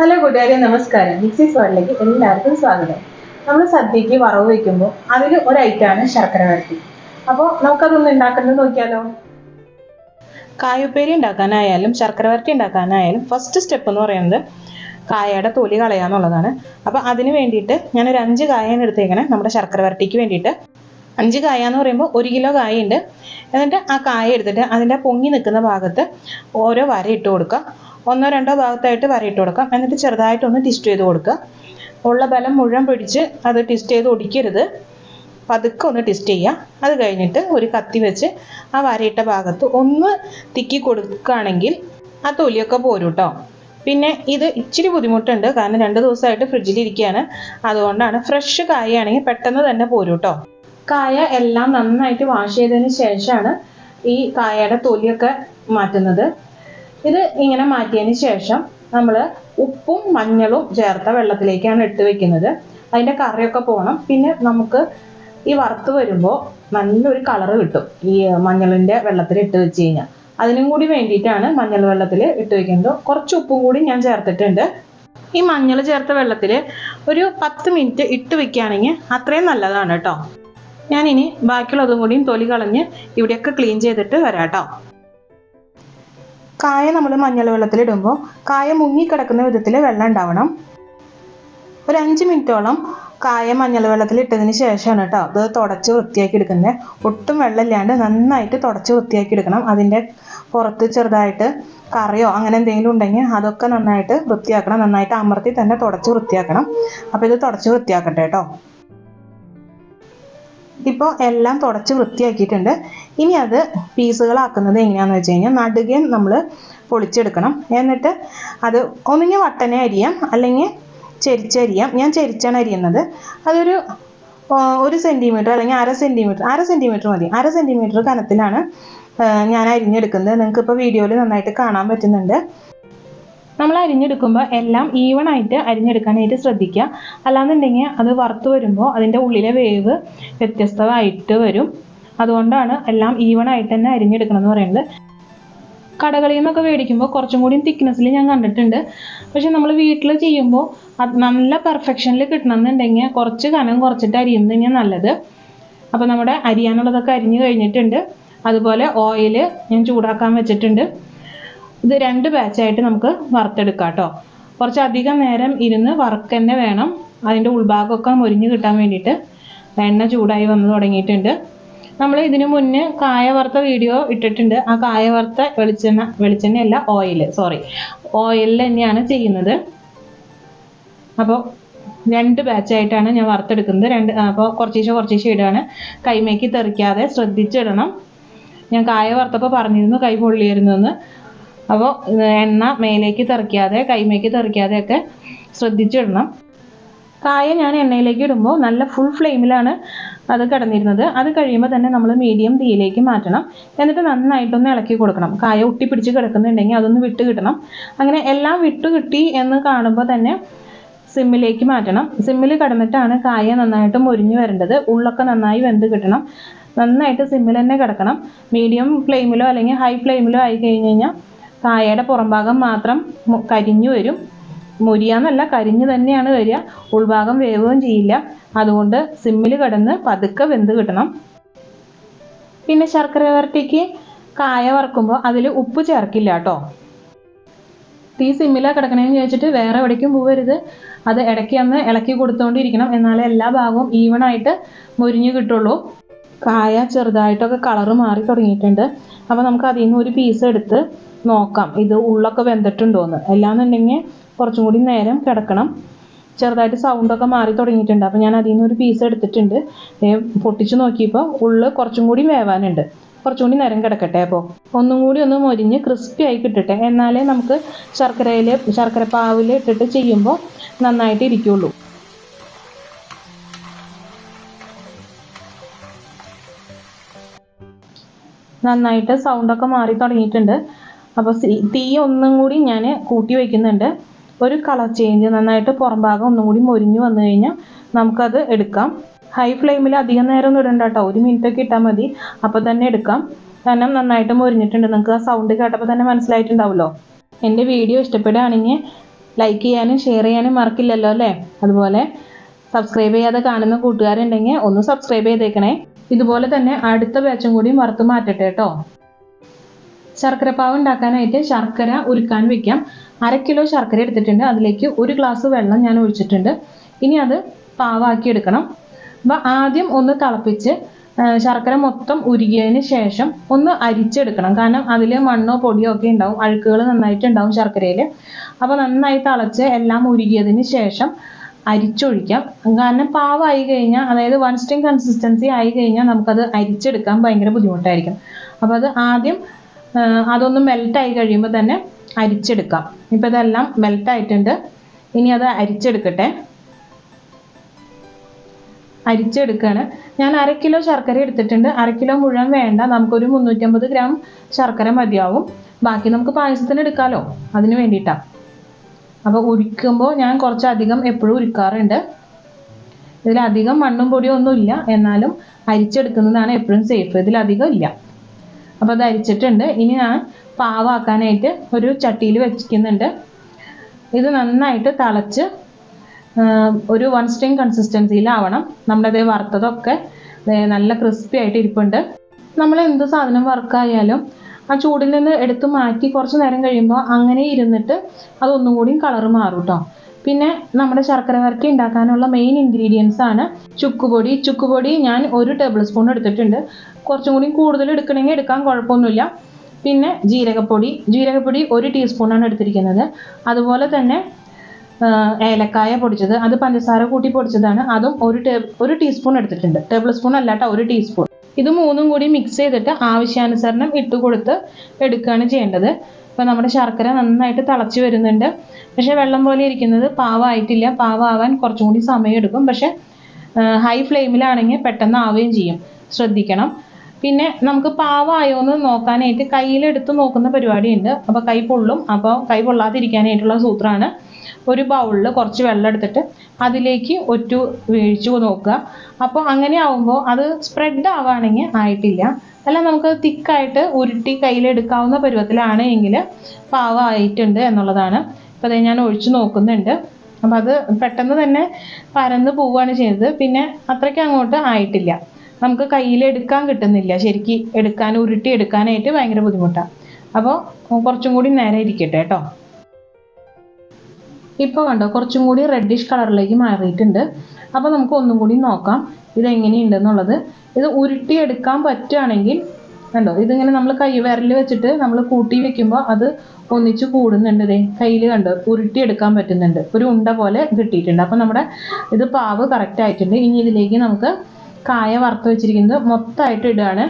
Hello കൂട്ടുകാരെ നമസ്കാരം. മിക്സിസ് വേൾഡിലേക്ക് എല്ലാവർക്കും സ്വാഗതം. നമ്മൾ സദ്യക്ക് വറവ് വെക്കുമ്പോൾ അതിൽ ഒരു ഐറ്റമാണ് ശർക്കര വരട്ടി. അപ്പോൾ നമുക്കതൊന്ന് ഉണ്ടാക്കുന്നത് നോക്കിയാലോ? കായുപ്പേരി ഉണ്ടാക്കാനായാലും ശർക്കര വരട്ടി ഉണ്ടാക്കാനായാലും ഫസ്റ്റ് സ്റ്റെപ്പ് എന്ന് പറയുന്നത് കായയുടെ തൊലി കളയുക എന്നുള്ളതാണ്. അപ്പോൾ അതിന് വേണ്ടിയിട്ട് ഞാനൊരു അഞ്ച് കായാണ് എടുത്തേക്കണേ. നമ്മുടെ ശർക്കര വരട്ടിക്ക് വേണ്ടിയിട്ട്. അഞ്ച് കായ എന്ന് പറയുമ്പോൾ ഒരു കിലോ കായ ഉണ്ട് എന്നിട്ട് ആ കായ എടുത്തിട്ട് അതിന്റെ പൊങ്ങി നിൽക്കുന്ന ഭാഗത്ത് ഓരോ വര ഇട്ട് കൊടുക്കുക. ഒന്നോ രണ്ടോ ഭാഗത്തായിട്ട് വരയിട്ട് കൊടുക്കാം. എന്നിട്ട് ചെറുതായിട്ടൊന്ന് ട്വിസ്റ്റ് ചെയ്ത് കൊടുക്കുക. ഉള്ള ബലം മുഴുവൻ പിടിച്ച് അത് ട്വിസ്റ്റ് ചെയ്ത് ഒടിക്കരുത്. പതുക്കെ ഒന്ന് ട്വിസ്റ്റ് ചെയ്യുക. അത് കഴിഞ്ഞിട്ട് ഒരു കത്തി വെച്ച് ആ വരയിട്ട ഭാഗത്ത് ഒന്ന് തിക്കി കൊടുക്കുകയാണെങ്കിൽ ആ തൊലിയൊക്കെ പോരും കേട്ടോ പിന്നെ ഇത് ഇച്ചിരി ബുദ്ധിമുട്ടുണ്ട്. കാരണം രണ്ട് ദിവസമായിട്ട് ഫ്രിഡ്ജിലിരിക്കുകയാണ് അതുകൊണ്ടാണ് ഫ്രഷ് കായയാണെങ്കിൽ പെട്ടെന്ന് തന്നെ പോരും കേട്ടോ കായ എല്ലാം നന്നായിട്ട് വാഷ് ചെയ്തതിന് ശേഷമാണ് ഈ കായയുടെ തൊലിയൊക്കെ മാറ്റുന്നത്. ഇത് ഇങ്ങനെ മാറ്റിയതിന് ശേഷം നമ്മൾ ഉപ്പും മഞ്ഞളും ചേർത്ത വെള്ളത്തിലേക്കാണ് ഇട്ട് വെക്കുന്നത്. അതിന്റെ കറിയൊക്കെ പോകണം പിന്നെ നമുക്ക് ഈ വറുത്ത് വരുമ്പോൾ നല്ലൊരു കളറ് കിട്ടും. ഈ മഞ്ഞളിന്റെ വെള്ളത്തിൽ ഇട്ട് വെച്ച് കഴിഞ്ഞാൽ അതിനും കൂടി വേണ്ടിയിട്ടാണ് മഞ്ഞൾ വെള്ളത്തിൽ ഇട്ട് വെക്കുന്നത്. കുറച്ച് ഉപ്പും കൂടി ഞാൻ ചേർത്തിട്ടുണ്ട്. ഈ മഞ്ഞൾ ചേർത്ത വെള്ളത്തിൽ ഒരു പത്ത് മിനിറ്റ് ഇട്ട് വെക്കുകയാണെങ്കിൽ അത്രയും നല്ലതാണ് കേട്ടോ. ഞാനിനി ബാക്കിയുള്ളതും കൂടിയും തൊലി കളഞ്ഞ് ഇവിടെയൊക്കെ ക്ലീൻ ചെയ്തിട്ട് വരാം കേട്ടോ. കായ നമ്മൾ മഞ്ഞൾ വെള്ളത്തിലിടുമ്പോൾ കായ മുങ്ങിക്കിടക്കുന്ന വിധത്തിൽ വെള്ളം ഉണ്ടാവണം. ഒരു അഞ്ച് മിനിറ്റോളം കായ മഞ്ഞൾ വെള്ളത്തിൽ ഇട്ടതിന് ശേഷമാണ് കേട്ടോ അത് തുടച്ച് വൃത്തിയാക്കി എടുക്കുന്നത്. ഒട്ടും വെള്ളമില്ലാണ്ട് നന്നായിട്ട് തുടച്ച് വൃത്തിയാക്കി എടുക്കണം. അതിന്റെ പുറത്ത് ചെറുതായിട്ട് കറിയോ അങ്ങനെ എന്തെങ്കിലും ഉണ്ടെങ്കിൽ അതൊക്കെ നന്നായിട്ട് വൃത്തിയാക്കണം. നന്നായിട്ട് അമർത്തി തന്നെ തുടച്ച് വൃത്തിയാക്കണം. അപ്പോൾ ഇത് തുടച്ച് വൃത്തിയാക്കട്ടെ കേട്ടോ. ഇപ്പോൾ എല്ലാം തുടച്ച് വൃത്തിയാക്കിയിട്ടുണ്ട്. ഇനി അത് പീസുകളാക്കുന്നത് എങ്ങനെയാണെന്ന് വെച്ച് കഴിഞ്ഞാൽ നടുകയും നമ്മൾ പൊളിച്ചെടുക്കണം. എന്നിട്ട് അത് ഒന്നുകിൽ വട്ടനെ അരിയാം. അല്ലെങ്കിൽ ചെരിച്ചരിയാം. ഞാൻ ചെരിച്ചാണ് അരിയുന്നത്. അതൊരു ഒരു സെന്റിമീറ്റർ അല്ലെങ്കിൽ അര സെന്റിമീറ്റർ അര സെന്റിമീറ്റർ മതി. അര സെന്റിമീറ്റർ കനത്തിലാണ് ഞാൻ അരിഞ്ഞെടുക്കുന്നത്. നിങ്ങൾക്ക് ഇപ്പോൾ വീഡിയോയിൽ നന്നായിട്ട് കാണാൻ പറ്റുന്നുണ്ട്. നമ്മൾ അരിഞ്ഞെടുക്കുമ്പോൾ എല്ലാം ഈവൺ ആയിട്ട് അരിഞ്ഞെടുക്കാനായിട്ട് ശ്രദ്ധിക്കുക. അല്ലാന്നുണ്ടെങ്കിൽ അത് വറുത്ത് വരുമ്പോൾ അതിന്റെ ഉള്ളിലെ വേവ് വ്യത്യസ്തമായിട്ട് വരും. അതുകൊണ്ടാണ് എല്ലാം ഈവൺ ആയിട്ട് തന്നെ അരിഞ്ഞെടുക്കണം എന്ന് പറയുന്നത്. കടകളിൽ നിന്നൊക്കെ മേടിക്കുമ്പോൾ കുറച്ചും കൂടി തിക്നെസ്സിൽ ഞാൻ കണ്ടിട്ടുണ്ട്. പക്ഷെ നമ്മൾ വീട്ടിൽ ചെയ്യുമ്പോൾ അത് നല്ല പെർഫെക്ഷനിൽ കിട്ടണമെന്നുണ്ടെങ്കിൽ കുറച്ച് കനം കുറച്ചിട്ട് അരിയുന്നത് തന്നെയാണ് നല്ലത്. അപ്പോൾ നമ്മുടെ അരിയാനുള്ളതൊക്കെ അരിഞ്ഞു കഴിഞ്ഞിട്ടുണ്ട്. അതുപോലെ ഓയിൽ ഞാൻ ചൂടാക്കാൻ വെച്ചിട്ടുണ്ട്. ഇത് രണ്ട് ബാച്ചായിട്ട് നമുക്ക് വറുത്തെടുക്കാം കേട്ടോ കുറച്ചധികം നേരം ഇരുന്ന് വറുക്ക് തന്നെ വേണം. അതിന്റെ ഉൾഭാഗമൊക്കെ മൊരിഞ്ഞ് കിട്ടാൻ വേണ്ടിയിട്ട്. എണ്ണ ചൂടായി വന്ന് തുടങ്ങിയിട്ടുണ്ട്. നമ്മൾ ഇതിനു മുന്നേ കായ വറുത്ത വീഡിയോ ഇട്ടിട്ടുണ്ട്. ആ കായ വറുത്ത വെളിച്ചെണ്ണ വെളിച്ചെണ്ണയല്ല ഓയിൽ സോറി ഓയിലിൽ തന്നെയാണ് ചെയ്യുന്നത്. അപ്പോൾ രണ്ട് ബാച്ചായിട്ടാണ് ഞാൻ വറുത്തെടുക്കുന്നത്. രണ്ട് അപ്പോൾ കുറച്ചീശെ കുറച്ചീശെ ഇടുകയാണ് കൈമേക്ക് തെറിക്കാതെ ശ്രദ്ധിച്ചിടണം. ഞാൻ കായ വറുത്തപ്പോൾ പറഞ്ഞിരുന്നു കൈ പൊള്ളിയിരുന്നു എന്ന്. അപ്പോൾ എണ്ണ മേലേക്ക് തെറിക്കാതെ കൈമേക്ക് തെറിക്കാതെ ഒക്കെ ശ്രദ്ധിച്ചിടണം. കായ ഞാൻ എണ്ണയിലേക്ക് ഇടുമ്പോൾ നല്ല ഫുൾ ഫ്ലെയിമിലാണ് അത് കിടന്നിരുന്നത്. അത് കഴിയുമ്പോൾ തന്നെ നമ്മൾ മീഡിയം തീയിലേക്ക് മാറ്റണം. എന്നിട്ട് നന്നായിട്ടൊന്ന് ഇളക്കി കൊടുക്കണം. കായ ഒട്ടിപ്പിടിച്ച് കിടക്കുന്നുണ്ടെങ്കിൽ അതൊന്ന് വിട്ട് കിട്ടണം. അങ്ങനെ എല്ലാം വിട്ട് കിട്ടി എന്ന് കാണുമ്പോൾ തന്നെ സിമ്മിലേക്ക് മാറ്റണം. സിമ്മിൽ കിടന്നിട്ടാണ് കായ നന്നായിട്ട് മുരിഞ്ഞു വരേണ്ടത്. ഉള്ളൊക്കെ നന്നായി വെന്ത് കിട്ടണം. നന്നായിട്ട് സിമ്മിൽ തന്നെ കിടക്കണം. മീഡിയം ഫ്ലെയിമിലോ അല്ലെങ്കിൽ ഹൈ ഫ്ലെയിമിലോ ആയി കഴിഞ്ഞ് കഴിഞ്ഞാൽ കായയുടെ പുറംഭാഗം മാത്രം കരിഞ്ഞു വരും. മുരിയാന്നല്ല കരിഞ്ഞു തന്നെയാണ് വരിക. ഉൾഭാഗം വേവുകയും ചെയ്യില്ല. അതുകൊണ്ട് സിമ്മിൽ കിടന്ന് പതുക്കെ വെന്ത് കിട്ടണം. പിന്നെ ശർക്കര വരട്ടിക്ക് കായ വറക്കുമ്പോൾ അതിൽ ഉപ്പ് ചേർക്കില്ല കേട്ടോ തീ സിമ്മിലാണ് കിടക്കണമെന്ന് ചോദിച്ചിട്ട് വേറെ എവിടേക്കും പോകരുത് അത് ഇടയ്ക്ക് അന്ന് ഇളക്കി കൊടുത്തുകൊണ്ടിരിക്കണം എന്നാലേ എല്ലാ ഭാഗവും ഈവൺ ആയിട്ട് മുരിഞ്ഞു കിട്ടുള്ളൂ. കായ ചെറുതായിട്ടൊക്കെ കളറ് മാറി തുടങ്ങിയിട്ടുണ്ട്. അപ്പോൾ നമുക്ക് അതിൽ നിന്ന് ഒരു പീസ് എടുത്ത് നോക്കാം. ഇത് ഉള്ളൊക്കെ വെന്തിട്ടുണ്ടോയെന്ന് അല്ലാന്നുണ്ടെങ്കിൽ കുറച്ചും കൂടി നേരം കിടക്കണം. ചെറുതായിട്ട് സൗണ്ടൊക്കെ മാറി തുടങ്ങിയിട്ടുണ്ട്. അപ്പോൾ ഞാൻ അതിൽ നിന്ന് ഒരു പീസ് എടുത്തിട്ടുണ്ട്. പൊട്ടിച്ച് നോക്കിയപ്പോൾ ഉള്ള് കുറച്ചും കൂടി വേവാനുണ്ട്. കുറച്ചും കൂടി നേരം കിടക്കട്ടെ അപ്പോൾ ഒന്നും കൂടി ഒന്ന് മൊരിഞ്ഞ് ക്രിസ്പി ആയി കിട്ടട്ടെ. എന്നാലേ നമുക്ക് ശർക്കരയിൽ ശർക്കര പാവിൽ ഇട്ടിട്ട് ചെയ്യുമ്പോൾ നന്നായിട്ട് ഇരിക്കുള്ളൂ നന്നായിട്ട് സൗണ്ടൊക്കെ മാറി തുടങ്ങിയിട്ടുണ്ട്. അപ്പോൾ തീ ഒന്നും കൂടി ഞാൻ കൂട്ടി വയ്ക്കുന്നുണ്ട് ഒരു കളർ ചേഞ്ച് നന്നായിട്ട് പുറം ഭാഗം ഒന്നും കൂടി മൊരിഞ്ഞു വന്നു കഴിഞ്ഞാൽ നമുക്കത് എടുക്കാം. ഹൈ ഫ്ലെയിമിൽ അധികം നേരം ഒന്നും ഇടണ്ട കേട്ടോ ഒരു മിനിറ്റ് ഒക്കെ ഇട്ടാൽ മതി. അപ്പോൾ തന്നെ എടുക്കാം. കാരണം നന്നായിട്ട് മൊരിഞ്ഞിട്ടുണ്ട്. നിങ്ങൾക്ക് ആ സൗണ്ട് കേട്ടപ്പോൾ തന്നെ മനസ്സിലായിട്ടുണ്ടാവുമല്ലോ എന്റെ വീഡിയോ ഇഷ്ടപ്പെടുകയാണെങ്കിൽ ലൈക്ക് ചെയ്യാനും ഷെയർ ചെയ്യാനും മറക്കില്ലല്ലോ അല്ലേ? അതുപോലെ സബ്സ്ക്രൈബ് ചെയ്യാതെ കാണുന്ന കൂട്ടുകാരുണ്ടെങ്കിൽ ഒന്ന് സബ്സ്ക്രൈബ് ചെയ്തേക്കണേ. ഇതുപോലെ തന്നെ അടുത്ത ബാച്ചും കൂടി വറുത്ത് മാറ്റട്ടെ കേട്ടോ. ശർക്കരപ്പാവ് ഉണ്ടാക്കാനായിട്ട് ശർക്കര ഉരുക്കാൻ വെക്കാം. അര കിലോ ശർക്കര എടുത്തിട്ടുണ്ട്. അതിലേക്ക് ഒരു ഗ്ലാസ് വെള്ളം ഞാൻ ഒഴിച്ചിട്ടുണ്ട്. ഇനി അത് പാവാക്കി എടുക്കണം. അപ്പോൾ ആദ്യം ഒന്ന് തിളപ്പിച്ച് ശർക്കര മൊത്തം ഉരുകിയതിന് ശേഷം ഒന്ന് അരിച്ചെടുക്കണം. കാരണം അതിൽ മണ്ണോ പൊടിയോ ഒക്കെ ഉണ്ടാവും. അഴുക്കുകൾ നന്നായിട്ട് ഉണ്ടാവും ശർക്കരയിൽ അപ്പോൾ നന്നായി തിളച്ച് എല്ലാം ഉരുകിയതിന് ശേഷം അരിച്ചൊഴിക്കാം. കാരണം പാവായി കഴിഞ്ഞാൽ അതായത് വൺ സ്റ്റിങ് കൺസിസ്റ്റൻസി ആയി കഴിഞ്ഞാൽ നമുക്കത് അരിച്ചെടുക്കാൻ ഭയങ്കര ബുദ്ധിമുട്ടായിരിക്കും. അപ്പോൾ അത് ആദ്യം അതൊന്ന് മെൽട്ടായി കഴിയുമ്പോൾ തന്നെ അരിച്ചെടുക്കാം. ഇപ്പോൾ ഇതെല്ലാം മെൽട്ടായിട്ടുണ്ട് ഇനി അത് അരിച്ചെടുക്കട്ടെ. അരിച്ചെടുക്കുകയാണ് ഞാൻ അര കിലോ ശർക്കര എടുത്തിട്ടുണ്ട്. അര കിലോ മുഴുവൻ വേണ്ട. നമുക്കൊരു മുന്നൂറ്റമ്പത് ഗ്രാം ശർക്കര മതിയാവും. ബാക്കി നമുക്ക് പായസത്തിന് എടുക്കാമല്ലോ അതിന് വേണ്ടിയിട്ടാണ് അപ്പോൾ ഉരുക്കുമ്പോൾ ഞാൻ കുറച്ചധികം എപ്പോഴും ഉരുക്കാറുണ്ട്. ഇതിലധികം മണ്ണും പൊടിയും ഒന്നും ഇല്ല. എന്നാലും അരിച്ചെടുക്കുന്നതാണ് എപ്പോഴും സേഫ് ഇതിലധികം ഇല്ല. അപ്പോൾ അത് അരിച്ചിട്ടുണ്ട്. ഇനി ഞാൻ പാവാക്കാനായിട്ട് ഒരു ചട്ടിയിൽ വെച്ചിരിക്കുന്നുണ്ട്. ഇത് നന്നായിട്ട് തിളച്ച് ഒരു വൺ സ്ട്രിങ് കൺസിസ്റ്റൻസിയിലാവണം നമ്മുടെ അതേ വറുത്തതൊക്കെ നല്ല ക്രിസ്പി ആയിട്ട് ഇരിപ്പുണ്ട്. നമ്മൾ എന്ത് സാധനം വറുക്കായാലും ആ ചൂടിൽ നിന്ന് എടുത്ത് മാറ്റി കുറച്ച് നേരം കഴിയുമ്പോൾ അങ്ങനെ ഇരുന്നിട്ട് അതൊന്നും കൂടി കളർ മാറും കേട്ടോ പിന്നെ നമ്മുടെ ശർക്കര വരട്ടി ഉണ്ടാക്കാനുള്ള മെയിൻ ഇൻഗ്രീഡിയൻസ് ആണ് ചുക്കുപൊടി. ചുക്കുപൊടി ഞാൻ ഒരു ടേബിൾ സ്പൂൺ എടുത്തിട്ടുണ്ട്. കുറച്ചും കൂടി കൂടുതൽ എടുക്കണമെങ്കിൽ എടുക്കാൻ കുഴപ്പമൊന്നുമില്ല. പിന്നെ ജീരകപ്പൊടി. ജീരകപ്പൊടി ഒരു ടീസ്പൂണാണ് എടുത്തിരിക്കുന്നത്. അതുപോലെ തന്നെ ഏലക്കായ പൊടിച്ചത്. അത് പഞ്ചസാര കൂട്ടി പൊടിച്ചതാണ്. അതും ഒരു ടേ ഒരു ടീസ്പൂൺ എടുത്തിട്ടുണ്ട്. ടേബിൾ സ്പൂൺ അല്ലാട്ടോ ഒരു ടീസ്പൂൺ ഇത് മൂന്നും കൂടി മിക്സ് ചെയ്തിട്ട് ആവശ്യാനുസരണം ഇട്ട് കൊടുത്ത് എടുക്കുകയാണ് ചെയ്യേണ്ടത്. അപ്പോൾ നമ്മുടെ ശർക്കര നന്നായിട്ട് തിളച്ച് വരുന്നുണ്ട്. പക്ഷേ വെള്ളം പോലെ ഇരിക്കുന്നത് പാവായിട്ടില്ല. പാവാവാൻ കുറച്ചും കൂടി സമയമെടുക്കും. പക്ഷേ ഹൈ ഫ്ലെയിമിലാണെങ്കിൽ പെട്ടെന്ന് ആവുകയും ചെയ്യും. ശ്രദ്ധിക്കണം. പിന്നെ നമുക്ക് പാവായോ എന്ന് നോക്കാനായിട്ട് കയ്യിലെടുത്ത് നോക്കുന്ന പരിപാടിയുണ്ട്. അപ്പോൾ കൈ പൊള്ളും. അപ്പോൾ കൈ പൊള്ളാതിരിക്കാനായിട്ടുള്ള സൂത്രമാണ് ഒരു ബൗളിൽ കുറച്ച് വെള്ളം എടുത്തിട്ട് അതിലേക്ക് ഒറ്റു വീഴ്ച നോക്കുക. അപ്പോൾ അങ്ങനെ ആവുമ്പോൾ അത് സ്പ്രെഡ് ആവുകയാണെങ്കിൽ ആയിട്ടില്ല. അല്ല നമുക്ക് തിക്കായിട്ട് ഉരുട്ടി കയ്യിലെടുക്കാവുന്ന പരുവത്തിലാണ് എങ്കിൽ പാവമായിട്ടുണ്ട് എന്നുള്ളതാണ്. അപ്പോൾ അത് ഞാൻ ഒഴിച്ചു നോക്കുന്നുണ്ട്. അപ്പോൾ അത് പെട്ടെന്ന് തന്നെ പരന്ന് പോവുകയാണ് ചെയ്തത്. പിന്നെ അത്രയ്ക്ക് അങ്ങോട്ട് ആയിട്ടില്ല. നമുക്ക് കയ്യിലെടുക്കാൻ കിട്ടുന്നില്ല. ശരിക്ക് എടുക്കാൻ ഉരുട്ടി എടുക്കാനായിട്ട് ഭയങ്കര ബുദ്ധിമുട്ടാണ് അപ്പോൾ കുറച്ചും കൂടി നേരെ ഇരിക്കട്ടെ കേട്ടോ. ഇപ്പോൾ കണ്ടോ കുറച്ചും കൂടി റെഡിഷ് കളറിലേക്ക് മാറിയിട്ടുണ്ട്. അപ്പോൾ നമുക്ക് ഒന്നും കൂടി നോക്കാം ഇതെങ്ങനെയുണ്ടെന്നുള്ളത്. ഇത് ഉരുട്ടിയെടുക്കാൻ പറ്റുകയാണെങ്കിൽ കണ്ടോ ഇതിങ്ങനെ നമ്മൾ കൈ വിരൽ വെച്ചിട്ട് നമ്മൾ കൂട്ടി വെക്കുമ്പോൾ അത് ഒന്നിച്ച് കൂടുന്നുണ്ട് ദേ കയ്യിൽ കണ്ടോ ഉരുട്ടിയെടുക്കാൻ പറ്റുന്നുണ്ട്. ഒരു ഉണ്ട പോലെ കിട്ടിയിട്ടുണ്ട്. അപ്പോൾ നമ്മുടെ ഇത് പാവ് കറക്റ്റ് ആയിട്ടുണ്ട്. ഇനി ഇതിലേക്ക് നമുക്ക് കായ വറുത്ത് വെച്ചിരിക്കുന്നത് മൊത്തമായിട്ട് ഇടുകയാണ്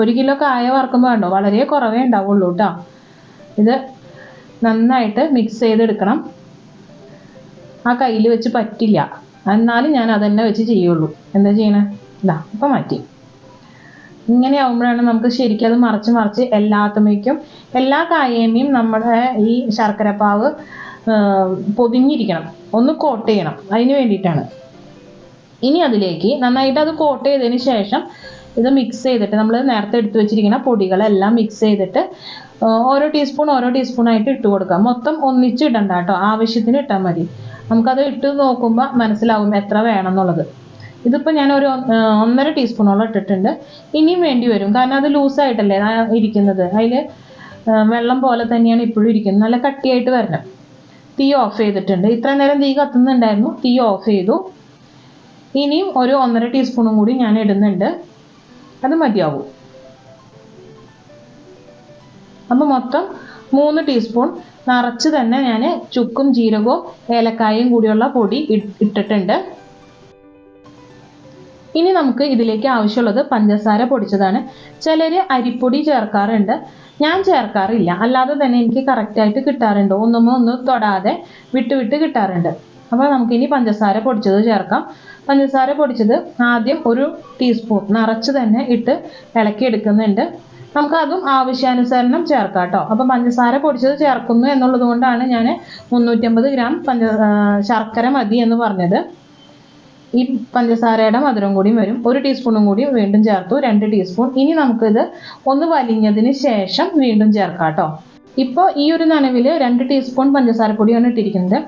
ഒരു കിലോ കായ വറുക്കുമ്പോൾ കണ്ടോ വളരെ കുറവേ ഉണ്ടാവുള്ളൂ കേട്ടോ ഇത് നന്നായിട്ട് മിക്സ് ചെയ്തെടുക്കണം. ആ കയ്യിൽ വെച്ച് പറ്റില്ല. എന്നാലും ഞാൻ അതന്നെ വെച്ച് ചെയ്യുള്ളൂ. എന്താ ചെയ്യണേ? ഇതാ ഇപ്പം മാറ്റി. ഇങ്ങനെ ആകുമ്പോഴാണ് നമുക്ക് ശരിക്കും അത് മറച്ച് മറിച്ച് എല്ലാത്തമേക്കും എല്ലാ കായേമയും നമ്മുടെ ഈ ശർക്കരപ്പാവ് പൊതിഞ്ഞിരിക്കണം. ഒന്ന് കോട്ട് ചെയ്യണം. അതിന് വേണ്ടിയിട്ടാണ്. ഇനി അതിലേക്ക് നന്നായിട്ട് അത് കോട്ട് ചെയ്തതിന് ശേഷം ഇത് മിക്സ് ചെയ്തിട്ട് നമ്മൾ നേരത്തെ എടുത്തു വെച്ചിരിക്കുന്ന പൊടികളെല്ലാം മിക്സ് ചെയ്തിട്ട് ഓരോ ടീസ്പൂൺ ഓരോ ടീസ്പൂൺ ആയിട്ട് ഇട്ട് കൊടുക്കാം മൊത്തം ഒന്നിച്ച് ഇടണ്ട കേട്ടോ. ആവശ്യത്തിന് ഇട്ടാൽ മതി. നമുക്കത് ഇട്ട് നോക്കുമ്പോൾ മനസ്സിലാവും എത്ര വേണം എന്നുള്ളത് ഇതിപ്പോൾ ഞാൻ ഒരു ഒന്നര ടീസ്പൂണോളം ഇട്ടിട്ടുണ്ട്. ഇനിയും വേണ്ടി വരും. കാരണം അത് ലൂസായിട്ടല്ലേ ഇരിക്കുന്നത്. അതിൽ വെള്ളം പോലെ തന്നെയാണ് ഇപ്പോഴും ഇരിക്കുന്നത്. നല്ല കട്ടിയായിട്ട് വരണം. തീ ഓഫ് ചെയ്തിട്ടുണ്ട്. ഇത്ര നേരം തീ കത്തുന്നുണ്ടായിരുന്നു. തീ ഓഫ് ചെയ്തു. ഇനിയും ഒരു ഒന്നര ടീസ്പൂണും കൂടി ഞാൻ ഇടുന്നുണ്ട്. അത് മതിയാവും. അപ്പോൾ മൊത്തം മൂന്ന് ടീസ്പൂൺ നിറച്ച് തന്നെ ഞാൻ ചുക്കും ജീരകവും ഏലക്കായും കൂടിയുള്ള പൊടി ഇട്ടിട്ടുണ്ട്. ഇനി നമുക്ക് ഇതിലേക്ക് ആവശ്യമുള്ളത് പഞ്ചസാര പൊടിച്ചതാണ്. ചിലർ അരിപ്പൊടി ചേർക്കാറുണ്ട്. ഞാൻ ചേർക്കാറില്ല. അല്ലാതെ തന്നെ എനിക്ക് കറക്റ്റായിട്ട് കിട്ടാറുണ്ട്. ഒന്നുമോ ഒന്നും തൊടാതെ വിട്ട് വിട്ട് കിട്ടാറുണ്ട്. അപ്പോൾ നമുക്കിനി പഞ്ചസാര പൊടിച്ചത് ചേർക്കാം. പഞ്ചസാര പൊടിച്ചത് ആദ്യം ഒരു ടീസ്പൂൺ നിറച്ച് തന്നെ ഇട്ട് ഇളക്കി എടുക്കുന്നുണ്ട് നമുക്ക് അതും ആവശ്യാനുസരണം ചേർക്കാം കേട്ടോ അപ്പം പഞ്ചസാര പൊടിച്ചത് ചേർക്കുന്നു എന്നുള്ളത് കൊണ്ടാണ് ഞാൻ മുന്നൂറ്റമ്പത് ഗ്രാം പഞ്ച ശർക്കര മതി എന്ന് പറഞ്ഞത്. ഈ പഞ്ചസാരയുടെ മധുരം കൂടിയും വരും. ഒരു ടീസ്പൂണും കൂടി വീണ്ടും ചേർത്തു. രണ്ട് ടീസ്പൂൺ. ഇനി നമുക്കിത് ഒന്ന് വലിഞ്ഞതിന് ശേഷം വീണ്ടും ചേർക്കാം കേട്ടോ ഇപ്പോൾ ഈ ഒരു നനവിൽ രണ്ട് ടീസ്പൂൺ പഞ്ചസാരപ്പൊടിയാണ് ഇട്ടിരിക്കുന്നത്.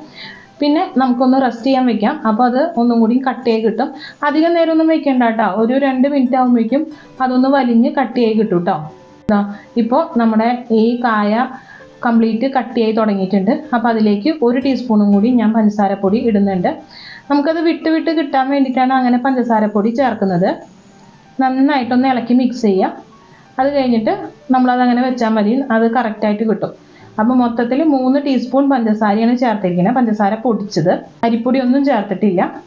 പിന്നെ നമുക്കൊന്ന് റെസ്റ്റ് ചെയ്യാൻ വെക്കാം. അപ്പോൾ അത് ഒന്നും കൂടി കട്ടിയായി കിട്ടും. അധികം നേരം ഒന്നും വെക്കണ്ട കേട്ടോ ഒരു രണ്ട് മിനിറ്റ് ആകുമ്പോഴേക്കും അതൊന്ന് വലിഞ്ഞ് കട്ടിയായി കിട്ടും കേട്ടോ ഇപ്പോൾ നമ്മുടെ ഈ കായ കംപ്ലീറ്റ് കട്ടിയായി തുടങ്ങിയിട്ടുണ്ട്. അപ്പോൾ അതിലേക്ക് ഒരു ടീസ്പൂണും കൂടി ഞാൻ പഞ്ചസാരപ്പൊടി ഇടുന്നുണ്ട്. നമുക്കത് വിട്ട് വിട്ട് കിട്ടാൻ വേണ്ടിയിട്ടാണ് അങ്ങനെ പഞ്ചസാരപ്പൊടി ചേർക്കുന്നത്. നന്നായിട്ടൊന്ന് ഇളക്കി മിക്സ് ചെയ്യാം. അത് കഴിഞ്ഞിട്ട് നമ്മളത് അങ്ങനെ വെച്ചാൽ മതി. അത് കറക്റ്റായിട്ട് കിട്ടും. അപ്പോൾ മൊത്തത്തിൽ മൂന്ന് ടീസ്പൂൺ പഞ്ചസാരയാണ് ചേർത്തിരിക്കുന്നത് പഞ്ചസാര പൊടിച്ചത്. അരിപ്പൊടി ഒന്നും ചേർത്തിട്ടില്ല.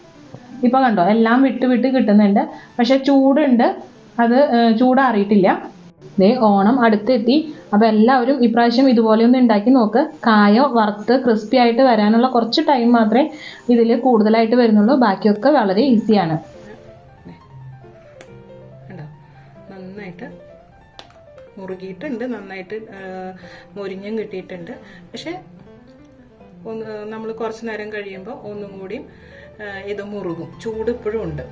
ഇപ്പോൾ കണ്ടോ എല്ലാം വിട്ട് വിട്ട് കിട്ടുന്നുണ്ട്. പക്ഷേ ചൂടുണ്ട്. അത് ചൂടാറിയിട്ടില്ല. ദേ ഓണം അടുത്തെത്തി. അപ്പോൾ എല്ലാവരും ഇപ്രാവശ്യം ഇതുപോലെ ഒന്ന് ഉണ്ടാക്കി നോക്ക്. കായ വറുത്ത് ക്രിസ്പി ആയിട്ട് വരാനുള്ള കുറച്ച് ടൈം മാത്രമേ ഇതിൽ കൂടുതലായിട്ട് വരുന്നുള്ളൂ. ബാക്കിയൊക്കെ വളരെ ഈസിയാണ് നന്നായിട്ട് മുറുകിയിട്ടുണ്ട് നന്നായിട്ട് മുരിഞ്ഞും കിട്ടിയിട്ടുണ്ട്. പക്ഷെ ഒന്ന് നമ്മൾ കുറച്ച് നേരം കഴിയുമ്പോൾ ഒന്നും കൂടിയും ഇത് മുറുകും. ചൂട് ഇപ്പോഴും ഉണ്ട്.